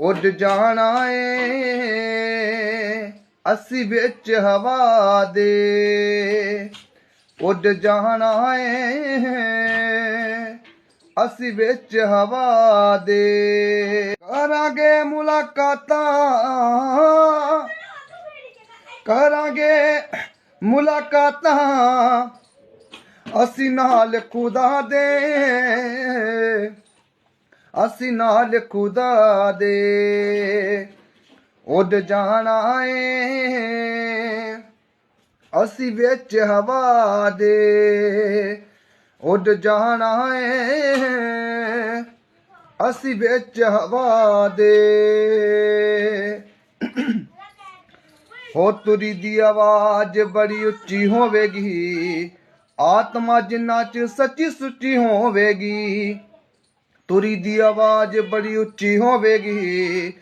ਉੱਡ ਜਾਣਾ ਏ ਅਸੀਂ ਵਿੱਚ ਹਵਾ ਦੇ। ਉੱਡ ਜਾਣਾ ਏ ਅਸੀਂ ਵਿੱਚ ਹਵਾ ਦੇ। ਕਰਾਂਗੇ ਮੁਲਾਕਾਤਾਂ ਕਰਾਂਗੇ ਮੁਲਾਕਾਤਾਂ, ਅਸੀਂ ਨਾਲ ਖੁਦਾ ਦੇ। ਅਸੀਂ ਨਾਲ ਖੁਦਾ ਦੇ। ਉੱਡ ਜਾਣਾ ਏ, ਅਸੀਂ ਵਿੱਚ ਹਵਾ ਦੇ। ਉੱਡ ਜਾਣਾ ਏ, ਅਸੀਂ ਵਿੱਚ ਹਵਾ ਦੇ। ਹੋ ਤੁਰੀ ਦੀ ਆਵਾਜ਼ ਬੜੀ ਉੱਚੀ ਹੋਵੇਗੀ। ਆਤਮਾ ਜਿੰਨਾ ਚ ਸੱਚੀ ਸੁੱਚੀ ਹੋਵੇਗੀ। ਤੁਰੀ ਦੀ ਆਵਾਜ਼ ਬੜੀ ਉੱਚੀ ਹੋਵੇਗੀ।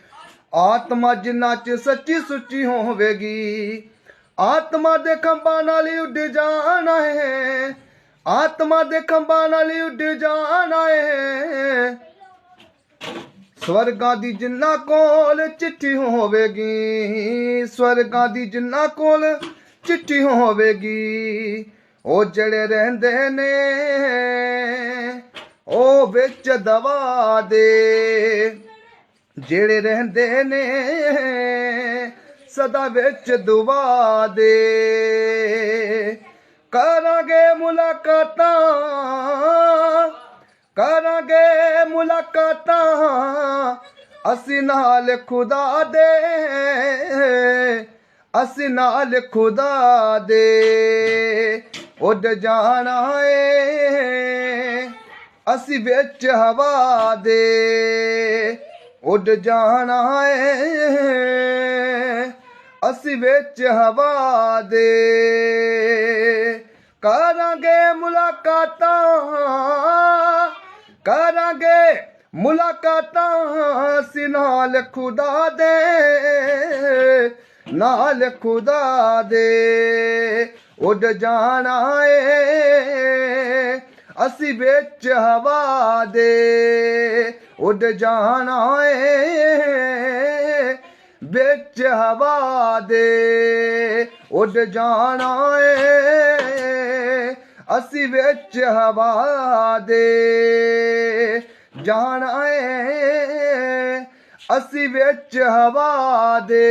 ਆਤਮਾ ਜਿੰਨਾ ਚ ਸੱਚੀ ਸੁੱਚੀ ਹੋਵੇਗੀ। ਆਤਮਾ ਦੇ ਖੰਭਾਂ ਨਾਲ ਹੀ ਉੱਡ ਜਾਣਾ ਹੈ ਆਤਮਾ ਦੇ ਖੰਭਾਂ ਨਾਲ ਉੱਡ ਜਾਣਾ ਹੈ ਸਵਰਗਾਂ ਦੀ ਜਿੰਨਾ ਕੋਲ ਚਿੱਠੀ ਹੋਵੇਗੀ, ਸਵਰਗਾਂ ਦੀ ਜਿੰਨਾ ਕੋਲ ਚਿੱਠੀ ਹੋਵੇਗੀ, ਉਹ ਜਿਹੜੇ ਰਹਿੰਦੇ ਨੇ ਵਿੱਚ ਦਵਾ ਦੇ। ਜਿਹੜੇ ਰਹਿੰਦੇ ਨੇ, ਸਦਾ ਵਿੱਚ ਦੁਆ ਦੇ। ਕਰਾਂਗੇ ਮੁਲਾਕਾਤਾਂ ਕਰਾਂਗੇ ਮੁਲਾਕਾਤਾਂ। ਅਸੀਂ ਨਾਲ ਖੁਦਾ ਦੇ, ਅਸੀਂ ਨਾਲ ਖੁਦਾ ਦੇ। ਉੱਡ ਜਾਣਾ ਏ। ਅਸੀਂ ਵਿੱਚ ਹਵਾ ਦੇ ਉੱਡ ਜਾਣਾ ਏ। ਅਸੀਂ ਵਿੱਚ ਹਵਾ ਦੇ ਕਰਾਂਗੇ ਮੁਲਾਕਾਤਾਂ ਕਰਾਂਗੇ ਮੁਲਾਕਾਤਾਂ, ਅਸੀਂ ਨਾਲ ਖੁਦਾ ਦੇ, ਨਾਲ ਖੁਦਾ ਦੇ ਉੱਡ ਜਾਣਾ ਏ। ਅਸੀਂ ਵਿੱਚ ਹਵਾ ਦੇ ਉੱਡ ਜਾਣਾ ਏ। ਵਿੱਚ ਹਵਾ ਦੇ ਉੱਡ ਜਾਣਾ ਏ। ਅਸੀਂ ਵਿੱਚ ਹਵਾ ਦੇ ਜਾਣਾ ਏ। ਅਸੀਂ ਵਿੱਚ ਹਵਾ ਦੇ